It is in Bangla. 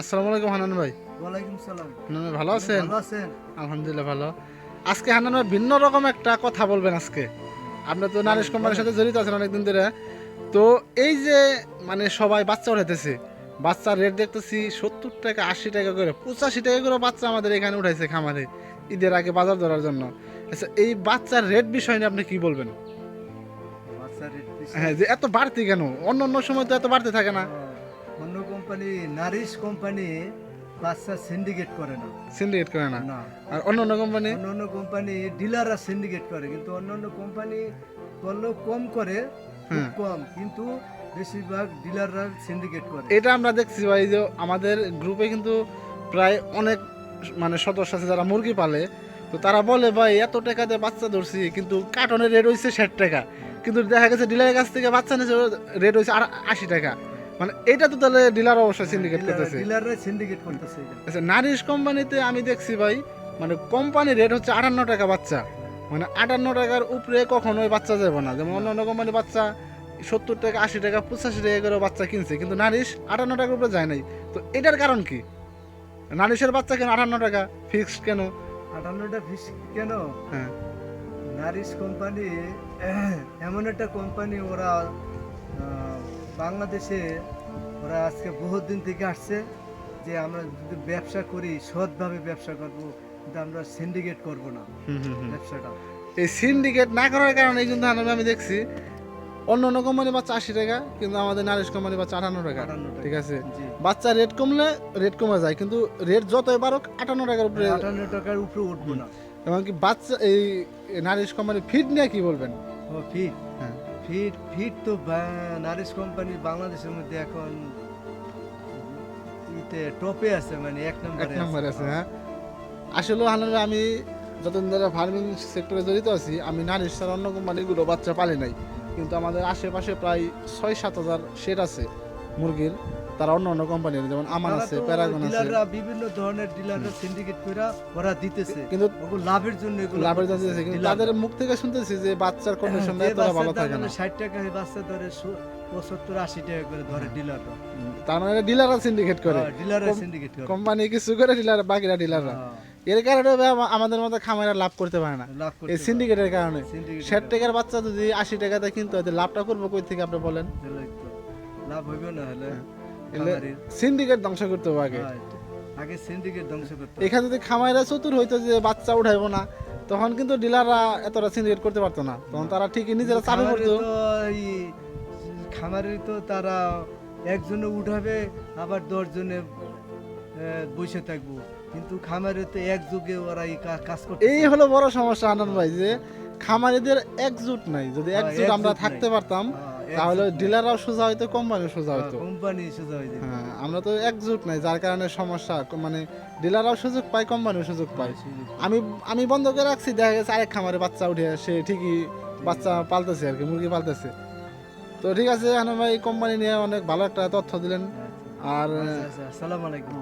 আসসালামু আলাইকুম হানান ভাই। ওয়ালাইকুম সালাম। হানান ভাই ভালো আছেন? ভালো আছেন? আলহামদুলিল্লাহ ভালো। আজকে হানান ভাই ভিন্ন রকম একটা কথা বলবেন আজকে। আপনি তো নারিশ কোম্পানির সাথে জড়িত আছেন অনেকদিন ধরে। তো এই যে মানে সবাই বাচ্চা উঠাইতেছে বাচ্চার রেট দেখতেছি সত্তর টাকা আশি টাকা করে পঁচাশি টাকা করে বাচ্চা আমাদের এখানে উঠাইছে খামারে ঈদের আগে বাজার ধরার জন্য। আচ্ছা এই বাচ্চার রেট বিষয় নিয়ে আপনি কি বলবেন। হ্যাঁ যে এত বাড়তি কেন? অন্য অন্য সময় তো এত বাড়তি থাকে না। অন্য কোম্পানি নারিশ কোম্পানি বাচ্চা সিন্ডিকেট করে না। সিন্ডিকেট করে না? আর অন্য অন্য কোম্পানি অন্য অন্য কোম্পানি ডিলাররা সিন্ডিকেট করে কিন্তু অন্য অন্য কোম্পানি করলেও কম করে হ্যাঁ। কম কিন্তু বেশিরভাগ ডিলাররা সিন্ডিকেট করে। এটা আমরা দেখছি ভাই যে আমাদের গ্রুপে কিন্তু প্রায় অনেক মানে সদস্য আছে যারা মুরগি পালে। তো তারা বলে ভাই এত টাকা দিয়ে বাচ্চা ধরছি কিন্তু কার্টনের রেট হয়েছে ষাট টাকা। কিন্তু দেখা গেছে ডিলারের কাছ থেকে বাচ্চা নিয়েছে রেট হয়েছে আর আশি টাকা। মানে এটা তো তাহলে ডিলার অবশ্যই সিন্ডিকেট করতেছে। ডিলাররা সিন্ডিকেট করতেছে আচ্ছা নারিশ কোম্পানিতে আমি দেখছি ভাই মানে কোম্পানি রেট হচ্ছে আটান্ন টাকা বাচ্চা। মানে আটান্ন টাকার উপরে কখনোই বাচ্চা যাবে না। যেমন অন্য অন্য কোম্পানি বাচ্চা সত্তর টাকা আশি টাকা পঁচাশি টাকা করে বাচ্চা কিনছে কিন্তু নারিশ আটান্ন টাকার উপরে যায় নাই। তো এটার কারণ কি? নারিশের বাচ্চা কেন আটান্ন টাকা? ফিক্সড কেন? আটান্নটা ফিস কেন? হ্যাঁ। নারিশ কোম্পানি এমন একটা কোম্পানি ওরা বাংলাদেশে ওরা আজকে বহুত দিন থেকে আসছে যে আমরা যদি ব্যবসা করি সৎভাবে ব্যবসা করব কিন্তু আমরা সিন্ডিকেট করব না হুম হুম হুম। ব্যবসাটা। এই সিন্ডিকেট না করার কারণে কিন্তু হানামে আমি দেখছি অন্য অন্য কোম্পানি বাচ্চা আশি টাকা কিন্তু আমাদের নারিশ কোম্পানি বাচ্চা আটান্ন টাকা ঠিক আছে? বাচ্চা রেট কমলে রেট কমে যায় কিন্তু রেট যতই বাড়ুক আটান্ন টাকার উপরে আটান্ন টাকার উপরে উঠবো না। এমনকি বাচ্চা এই নারিশ কোম্পানি ফিড নিয়ে কি বলবেন? ও ফিট হ্যাঁ। ফিট ফিট তো নারিশ কোম্পানি বাংলাদেশের মধ্যে এখন ইতে টপে আছে মানে এক এক নম্বরে আছে। হ্যাঁ। আসলে হানারে আমি যতদিন ধরে ফার্মিং সেক্টরে জড়িত আছি আমি নারিশ ছাড়া অন্য কোম্পানিগুলো বাচ্চা পালি নাই। কিন্তু আমাদের আশেপাশে প্রায় ছয় সাত হাজার শেড আছে মুরগির। তারা অন্য অন্য কোম্পানির যেমন আমান তারা আছে প্যারাগন আছে। ডিলাররা বিভিন্ন ধরনের ডিলাররা সিন্ডিকেট করে ওরা দিতেছে। কিন্তু লাভের জন্য এগুলো লাভের করতেছে, যাচ্ছে কিন্তু তাদের মুখ থেকে শুনতেছি যে বাচ্চার কন্ডিশনটা যে এতটা ভালো থাকে না। 60 টাকা এই বাচ্চা ধরে সু- 75 80 টাকা করে ধরে ডিলাররা তার মানে ডিলাররা সিন্ডিকেট করে। ডিলাররা সিন্ডিকেট করে। কোম্পানি কিছু করে ডিলার বাকিরা ডিলাররা এর কারণে আমাদের মতো খামারা লাভ করতে পারে না। হ্যাঁ, এই সিন্ডিকেটের কারণে। ষাট টাকার বাচ্চা যদি আশি টাকাতে কিনতে হয় লাভটা করব কই থেকে আপনি বলেন? লাভ হইবে না হলে। সিন্ডিকেট ধ্বংস করতে হবে আগে। হ্যাঁ, আগে সিন্ডিকেট ধ্বংস করতে। এখানে যদি খামাইরা চতুর হইতো যে বাচ্চা উঠাইবো না তখন কিন্তু ডিলাররা এতটা সিন্ডিকেট করতে পারতো না। তখন তারা ঠিকই নিজেরা চালু করতো। খামারে তো তারা একজনে উঠাবে আবার দশ জনে বসে থাকব। কিন্তু খামারে তো এক যুগে ওরা এই কাজ করতে এই হলো বড় সমস্যা আনন্দ ভাই যে খামারিদের একজুট নাই। যদি হ্যাঁ, একজুট আমরা থাকতে পারতাম তাহলে ডিলাররাও সোজা হইতো কোম্পানিও সোজা হইতো। কোম্পানি সোজা হয়ে যাবে হ্যাঁ আমরা তো একজুট নাই যার কারণে সমস্যা মানে ডিলাররাও সুযোগ পায় কোম্পানিও সুযোগ পায়। আমি আমি বন্ধ করে রাখছি দেখা গেছে আরেক খামারে বাচ্চা উঠে সে ঠিকই বাচ্চা পালতেছে আর কি মুরগি পালতেছে। তো ঠিক আছে হানুন ভাই কোম্পানি নিয়ে অনেক ভালো একটা তথ্য দিলেন। আর আচ্ছা, আচ্ছা, আসসালামু আলাইকুম।